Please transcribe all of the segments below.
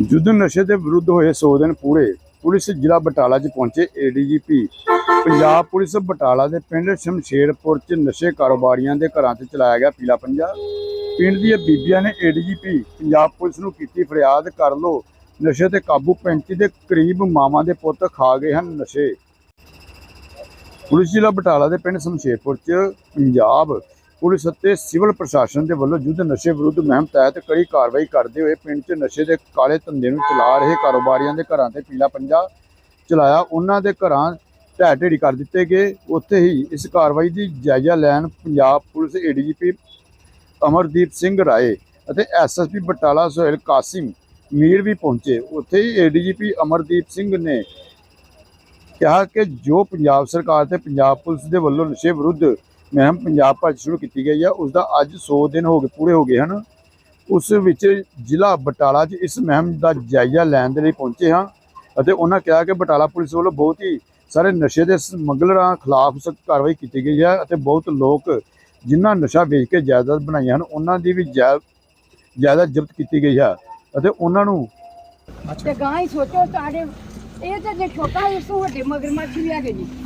ਯੁੱਧ ਨਸ਼ੇ ਦੇ ਵਿਰੁੱਧ ਹੋਏ 100 ਦਿਨ ਪੂਰੇ, ਪੁਲਿਸ ਜ਼ਿਲ੍ਹਾ ਬਟਾਲਾ 'ਚ ਪਹੁੰਚੇ ਏਡੀਜੀਪੀ ਪੰਜਾਬ ਪੁਲਿਸ ਬਟਾਲਾ ਦੇ ਪਿੰਡ ਸ਼ਮਸ਼ੇਰਪੁਰ 'ਚ ਨਸ਼ੇ ਕਾਰੋਬਾਰੀਆਂ ਦੇ ਘਰਾਂ 'ਤੇ ਚਲਾਇਆ ਗਿਆ ਪੀਲਾ ਪੰਜਾ। ਪਿੰਡ ਦੀਆਂ ਬੀਬੀਆਂ ਨੇ ਏਡੀਜੀਪੀ ਪੰਜਾਬ ਪੁਲਿਸ ਨੂੰ ਕੀਤੀ ਫਰਿਆਦ, ਕਰ ਲੋ ਨਸ਼ੇ ਤੇ ਕਾਬੂ 35 ਦੇ ਕਰੀਬ ਮਾਵਾਂ ਦੇ ਪੁੱਤ ਖਾ ਗਏ ਹਨ ਨਸ਼ੇ। ਪੁਲਿਸ ਜ਼ਿਲ੍ਹਾ ਬਟਾਲਾ ਦੇ ਪਿੰਡ ਸ਼ਮਸ਼ੇਰਪੁਰ 'ਚ ਪੰਜਾਬ ਪੁਲਿਸ ਅਤੇ ਸਿਵਲ ਪ੍ਰਸ਼ਾਸਨ ਦੇ ਵੱਲੋਂ ਯੁੱਧ ਨਸ਼ੇ ਵਿਰੁੱਧ ਮੁਹਿੰਮ ਤਹਿਤ ਕੜੀ ਕਾਰਵਾਈ ਕਰਦੇ ਹੋਏ ਪਿੰਡ 'ਚ ਨਸ਼ੇ ਦੇ ਕਾਲੇ ਧੰਦੇ ਨੂੰ ਚਲਾ ਰਹੇ ਕਾਰੋਬਾਰੀਆਂ ਦੇ ਘਰਾਂ ਤੇ ਪੀਲਾ ਪੰਜਾ ਚਲਾਇਆ। ਉਹਨਾਂ ਦੇ ਘਰਾਂ ਢਹਿ ਢੇਰੀ ਕਰ ਦਿੱਤੇ ਗਏ। ਉੱਥੇ ਹੀ ਇਸ ਕਾਰਵਾਈ ਦੀ ਜਾਇਜ਼ਾ ਲੈਣ ਪੰਜਾਬ ਪੁਲਿਸ ਏਡੀਜੀਪੀ ਅਮਰਦੀਪ ਸਿੰਘ ਰਾਏ ਅਤੇ ਐਸਐਸਪੀ ਬਟਾਲਾ ਸੁਹੇਲ ਕਾਸਿਮ ਮੀਰ ਵੀ ਪਹੁੰਚੇ। ਉੱਥੇ ਹੀ ਏਡੀਜੀਪੀ ਅਮਰਦੀਪ ਸਿੰਘ ਨੇ ਕਿਹਾ ਕਿ ਜੋ ਪੰਜਾਬ ਸਰਕਾਰ ਤੇ ਪੰਜਾਬ ਪੁਲਿਸ ਦੇ ਵੱਲੋਂ ਨਸ਼ੇ ਵਿਰੁੱਧ ਮੁਹਿੰਮ ਪੰਜਾਬ ਭਰ ਸ਼ੁਰੂ ਕੀਤੀ ਗਈ ਹੈ ਉਸ ਦਾ ਅੱਜ 100 ਦਿਨ ਹੋ ਗਏ, ਪੂਰੇ ਹੋ ਗਏ ਹਨ। ਉਸ ਵਿੱਚ ਜ਼ਿਲ੍ਹਾ ਬਟਾਲਾ 'ਚ ਇਸ ਮੁਹਿੰਮ ਦਾ ਜਾਇਜ਼ਾ ਲੈਣ ਦੇ ਲਈ ਪਹੁੰਚੇ ਹਾਂ ਅਤੇ ਉਹਨਾਂ ਕਿਹਾ ਕਿ ਬਟਾਲਾ ਪੁਲਿਸ ਵੱਲੋਂ ਬਹੁਤ ਹੀ ਸਾਰੇ ਨਸ਼ੇ ਦੇ ਸਮਗਲਰਾਂ ਖਿਲਾਫ ਸਖਤ ਕਾਰਵਾਈ ਕੀਤੀ ਗਈ ਹੈ ਅਤੇ ਬਹੁਤ ਲੋਕ ਜਿਨ੍ਹਾਂ ਨਸ਼ਾ ਵੇਚ ਕੇ ਜਾਇਦਾਦ ਬਣਾਈਆਂ ਹਨ, ਉਹਨਾਂ ਦੀ ਵੀ ਜਾਇ- ਜਾਇਦਾਦ ਜ਼ਬਤ ਕੀਤੀ ਗਈ ਹੈ ਅਤੇ ਉਹਨਾਂ ਨੂੰ ਤੇ ਗਾਂ ਹੀ ਸੋਚੋ, ਸਾਡੇ ਇਹ ਤੇ ਜੇ ਛੋਟਾ ਇਸ ਵੱਡੇ ਮਗਰਮੱਛ ਵੀ ਹੈਗੇ ਜੀ।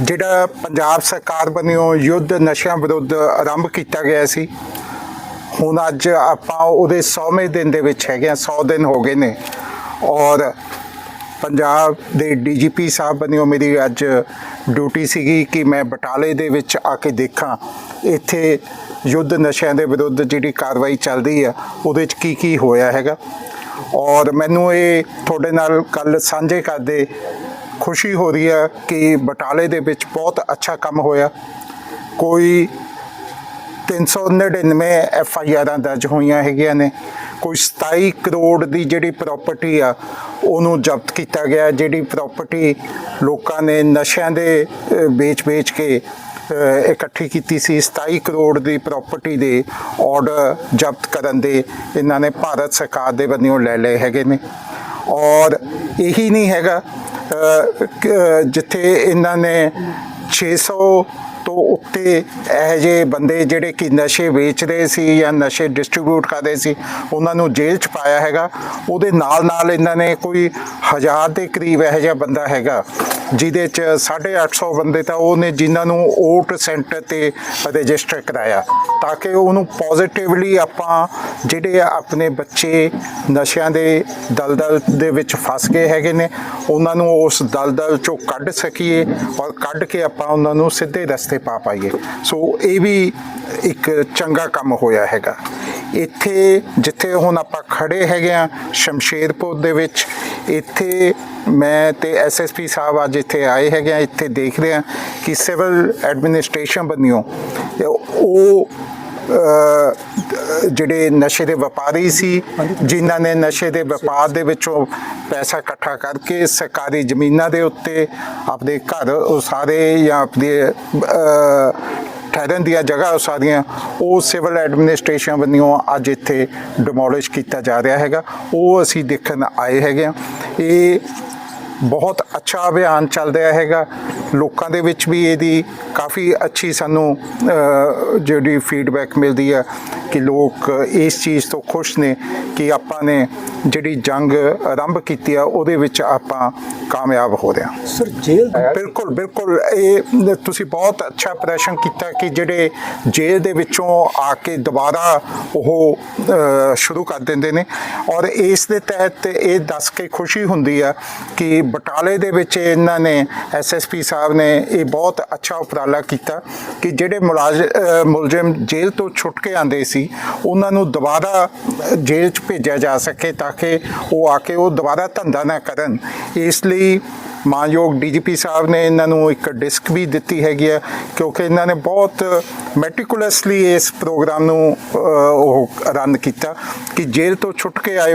ਜਿਹੜਾ ਪੰਜਾਬ ਸਰਕਾਰ ਵੱਲੋਂ ਯੁੱਧ ਨਸ਼ਿਆਂ ਵਿਰੁੱਧ ਆਰੰਭ ਕੀਤਾ ਗਿਆ ਸੀ, ਹੁਣ ਅੱਜ ਆਪਾਂ ਉਹਦੇ 100ਵੇਂ ਦਿਨ ਦੇ ਵਿੱਚ ਹੈਗੇ ਆ 100 ਦਿਨ ਹੋ ਗਏ ਨੇ। ਔਰ ਪੰਜਾਬ ਦੇ ਡੀਜੀਪੀ ਸਾਹਿਬ ਵੱਲੋਂ ਮੇਰੀ ਅੱਜ ਡਿਊਟੀ ਸੀਗੀ ਕਿ ਮੈਂ ਬਟਾਲੇ ਦੇ ਵਿੱਚ ਆ ਕੇ ਦੇਖਾਂ, ਇੱਥੇ ਯੁੱਧ ਨਸ਼ਿਆਂ ਦੇ ਵਿਰੁੱਧ ਜਿਹੜੀ ਕਾਰਵਾਈ ਚੱਲਦੀ ਆ ਉਹਦੇ 'ਚ ਕੀ ਕੀ ਹੋਇਆ ਹੈਗਾ। ਔਰ ਮੈਨੂੰ ਇਹ ਤੁਹਾਡੇ ਨਾਲ ਕੱਲ ਸਾਂਝੇ ਕਰਦੇ ਖੁਸ਼ੀ ਹੋ ਰਹੀ ਹੈ ਕਿ ਬਟਾਲੇ ਦੇ ਵਿੱਚ ਬਹੁਤ ਅੱਛਾ ਕੰਮ ਹੋਇਆ। ਕੋਈ 399 ਐਫ ਆਈ ਆਰਾਂ ਦਰਜ ਹੋਈਆਂ ਹੈਗੀਆਂ ਨੇ। ਕੋਈ 27 ਕਰੋੜ ਦੀ ਜਿਹੜੀ ਪ੍ਰਾਪਰਟੀ ਆ, ਉਹਨੂੰ ਜ਼ਬਤ ਕੀਤਾ ਗਿਆ ਜਿਹੜੀ ਪ੍ਰਾਪਰਟੀ ਲੋਕਾਂ ਨੇ ਨਸ਼ਿਆਂ ਦੇ ਵੇਚ-ਵੇਚ ਕੇ ਇਕੱਠੀ ਕੀਤੀ ਸੀ 27 ਕਰੋੜ ਦੀ ਪ੍ਰਾਪਰਟੀ ਦੇ ਆਰਡਰ ਜ਼ਬਤ ਕਰਨ ਦੇ ਇਹਨਾਂ ਨੇ ਭਾਰਤ ਸਰਕਾਰ ਦੇ ਵੱਲੋਂ ਲੈ ਲਏ ਹੈਗੇ ਨੇ। ਔਰ ਇਹੀ ਨਹੀਂ ਹੈਗਾ ਜਿੱਥੇ ਇਹਨਾਂ ਨੇ 600 ਤੋਂ ਉੱਤੇ ਇਹ ਜਿਹੇ ਬੰਦੇ ਜਿਹੜੇ ਕਿ ਨਸ਼ੇ ਵੇਚ ਰਹੇ ਸੀ ਜਾਂ ਨਸ਼ੇ ਡਿਸਟ੍ਰੀਬਿਊਟ ਕਰ ਰਹੇ ਸੀ, ਉਹਨਾਂ ਨੂੰ ਜੇਲ੍ਹ 'ਚ ਪਾਇਆ ਹੈਗਾ। ਉਹਦੇ ਨਾਲ ਨਾਲ ਇਹਨਾਂ ਨੇ ਕੋਈ ਹਜ਼ਾਰ ਦੇ ਕਰੀਬ ਇਹ ਜਿਹਾ ਬੰਦਾ ਹੈਗਾ। ਜਿਹਦੇ 'ਚ 850 ਬੰਦੇ ਤਾਂ ਉਹ ਨੇ ਜਿਨ੍ਹਾਂ ਨੂੰ ਓਟ ਸੈਂਟਰ ਤੇ ਰਜਿਸਟਰ ਕਰਾਇਆ। ਤਾਂ ਕਿ ਉਹਨੂੰ ਪੋਜ਼ਿਟਿਵਲੀ ਆਪਾਂ ਜਿਹੜੇ ਆਪਣੇ ਬੱਚੇ ਨਸ਼ਿਆਂ ਦੇ ਦਲਦਲ ਦੇ ਵਿੱਚ ਫਸ ਗਏ ਹੈਗੇ ਨੇ, ਉਹਨਾਂ ਨੂੰ ਉਸ ਦਲਦਲ ਚੋਂ ਕੱਢ ਸਕੀਏ ਔਰ ਕੱਢ ਕੇ ਆਪਾਂ ਉਹਨਾਂ ਨੂੰ ਸਿੱਧੇ ਰਸਤੇ ਪਾ ਪਾਈਏ। ਸੋ ਇਹ ਵੀ ਇੱਕ ਚੰਗਾ ਕੰਮ ਹੋਇਆ ਹੈਗਾ। ਇੱਥੇ ਜਿੱਥੇ ਹੁਣ ਆਪਾਂ ਖੜੇ ਹੈਗੇ ਆ ਸ਼ਮਸ਼ੇਰਪੁਰ ਦੇ ਵਿੱਚ, ਇੱਥੇ ਮੈਂ ਤੇ ਐਸਐਸਪੀ ਸਾਹਿਬ ਅੱਜ ਇੱਥੇ ਆਏ ਹੈਗੇ ਆ ਇੱਥੇ ਦੇਖ ਰਹੇ ਆ ਕਿ ਸਿਵਲ ਐਡਮਿਨਿਸਟ੍ਰੇਸ਼ਨ ਬਣਿਓ ਉਹ ਜਿਹੜੇ ਨਸ਼ੇ ਦੇ ਵਪਾਰੀ ਸੀ, ਜਿਨ੍ਹਾਂ ਨੇ ਨਸ਼ੇ ਦੇ ਵਪਾਰ ਦੇ ਵਿੱਚੋਂ ਪੈਸਾ ਇਕੱਠਾ ਕਰਕੇ ਸਰਕਾਰੀ ਜ਼ਮੀਨਾਂ ਦੇ ਉੱਤੇ ਆਪਣੇ ਘਰ ਉਸਾਰੇ ਜਾਂ ਆਪਣੇ ਠਹਿਰਨ ਦੀਆਂ ਜਗ੍ਹਾ ਉਸਾਰੀਆਂ ਉਹ ਸਿਵਲ ਐਡਮਿਨਿਸਟ੍ਰੇਸ਼ਨ ਵੱਲੋਂ ਅੱਜ ਇੱਥੇ ਡਿਮੋਲਿਸ਼ ਕੀਤਾ ਜਾ ਰਿਹਾ ਹੈਗਾ। ਉਹ ਅਸੀਂ ਦੇਖਣ ਆਏ ਹੈਗੇ ਆ। ਇਹ ਬਹੁਤ ਅੱਛਾ ਅਭਿਆਨ ਚੱਲ ਰਿਹਾ ਹੈਗਾ। ਲੋਕਾਂ ਦੇ ਵਿੱਚ ਵੀ ਇਹਦੀ ਕਾਫੀ ਅੱਛੀ ਸਾਨੂੰ ਜਿਹੜੀ ਫੀਡਬੈਕ ਮਿਲਦੀ ਹੈ ਕਿ ਲੋਕ ਇਸ ਚੀਜ਼ ਤੋਂ ਖੁਸ਼ ਨੇ ਕਿ ਆਪਾਂ ਨੇ ਜਿਹੜੀ ਜੰਗ ਆਰੰਭ ਕੀਤੀ ਆ ਉਹਦੇ ਵਿੱਚ ਆਪਾਂ ਕਾਮਯਾਬ ਹੋ ਰਹੇ ਹਾਂ। ਸਰ ਜੇਲ੍ਹ ਬਿਲਕੁਲ ਬਿਲਕੁਲ। ਇਹ ਤੁਸੀਂ ਬਹੁਤ ਅੱਛਾ ਪ੍ਰਸ਼ਨ ਕੀਤਾ ਕਿ ਜਿਹੜੇ ਜੇਲ੍ਹ ਦੇ ਵਿੱਚੋਂ ਆ ਕੇ ਦੁਬਾਰਾ ਉਹ ਸ਼ੁਰੂ ਕਰ ਦਿੰਦੇ ਨੇ। ਔਰ ਇਸ ਦੇ ਤਹਿਤ ਇਹ ਦੱਸ ਕੇ ਖੁਸ਼ੀ ਹੁੰਦੀ ਆ ਕਿ ਬਟਾਲੇ ਦੇ ਵਿੱਚ ਇਹਨਾਂ ਨੇ ਐਸਐਸਪੀ ਸਾਹਿਬ ਨੇ ਇਹ ਬਹੁਤ ਅੱਛਾ ਉਪਰਾਲਾ ਕੀਤਾ ਕਿ ਜਿਹੜੇ ਮੁਲਾਜ਼ ਮੁਲਜ਼ਮ ਜੇਲ੍ਹ ਤੋਂ ਛੁੱਟ ਕੇ ਆਂਦੇ ਸੀ, ਉਹਨਾਂ ਨੂੰ ਦੁਬਾਰਾ ਜੇਲ੍ਹ 'ਚ ਭੇਜਿਆ ਜਾ ਸਕੇ ਤਾਂ ਕਿ ਉਹ ਆ ਕੇ ਉਹ ਦੁਬਾਰਾ ਧੰਦਾ ਨਾ ਕਰਨ। ਇਸ ਲਈ ਮਾਨਯੋਗ ਡੀਜੀਪੀ ਸਾਹਿਬ ਨੇ ਇਹਨਾਂ ਨੂੰ ਇੱਕ ਡਿਸਕ ਵੀ ਦਿੱਤੀ ਹੈਗੀ ਹੈ, ਕਿਉਂਕਿ ਇਹਨਾਂ ਨੇ ਬਹੁਤ ਮੈਟੀਕੂਲਸਲੀ ਇਸ ਪ੍ਰੋਗਰਾਮ ਨੂੰ ਉਹ ਰਨ ਕੀਤਾ ਕਿ ਜੇਲ੍ਹ ਤੋਂ ਛੁੱਟ ਕੇ ਆਏ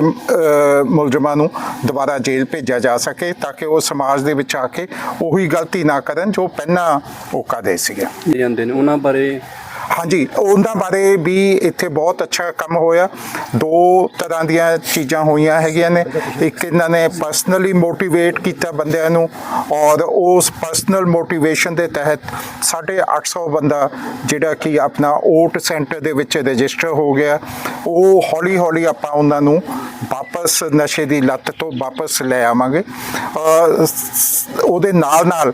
ਮੁਲਜ਼ਮਾਂ ਨੂੰ ਦੁਬਾਰਾ ਜੇਲ੍ਹ ਭੇਜਿਆ ਜਾ ਸਕੇ ਤਾਂ ਕਿ ਉਹ ਸਮਾਜ ਦੇ ਵਿੱਚ ਆ ਕੇ ਉਹੀ ਗਲਤੀ ਨਾ ਕਰਨ ਜੋ ਪਹਿਲਾਂ ਉਹ ਕਰਦੇ ਸੀਗੇ। ਜਾਂਦੇ ਨੇ। ਉਹਨਾਂ ਬਾਰੇ ਹਾਂਜੀ, ਉਹਨਾਂ ਬਾਰੇ ਵੀ ਇੱਥੇ ਬਹੁਤ ਅੱਛਾ ਕੰਮ ਹੋਇਆ। ਦੋ ਤਰ੍ਹਾਂ ਦੀਆਂ ਚੀਜ਼ਾਂ ਹੋਈਆਂ ਹੈਗੀਆਂ ਨੇ। ਇੱਕ ਇਹਨਾਂ ਨੇ ਪਰਸਨਲੀ ਮੋਟੀਵੇਟ ਕੀਤਾ ਬੰਦਿਆਂ ਨੂੰ ਔਰ ਉਸ ਪਰਸਨਲ ਮੋਟੀਵੇਸ਼ਨ ਦੇ ਤਹਿਤ 850 ਬੰਦਾ ਜਿਹੜਾ ਕਿ ਆਪਣਾ ਓਟ ਸੈਂਟਰ ਦੇ ਵਿੱਚ ਰਜਿਸਟਰ ਹੋ ਗਿਆ। ਉਹ ਹੌਲੀ ਹੌਲੀ ਆਪਾਂ ਉਹਨਾਂ ਨੂੰ ਵਾਪਸ ਨਸ਼ੇ ਦੀ ਲੱਤ ਤੋਂ ਵਾਪਸ ਲੈ ਆਵਾਂਗੇ। ਉਹਦੇ ਨਾਲ ਨਾਲ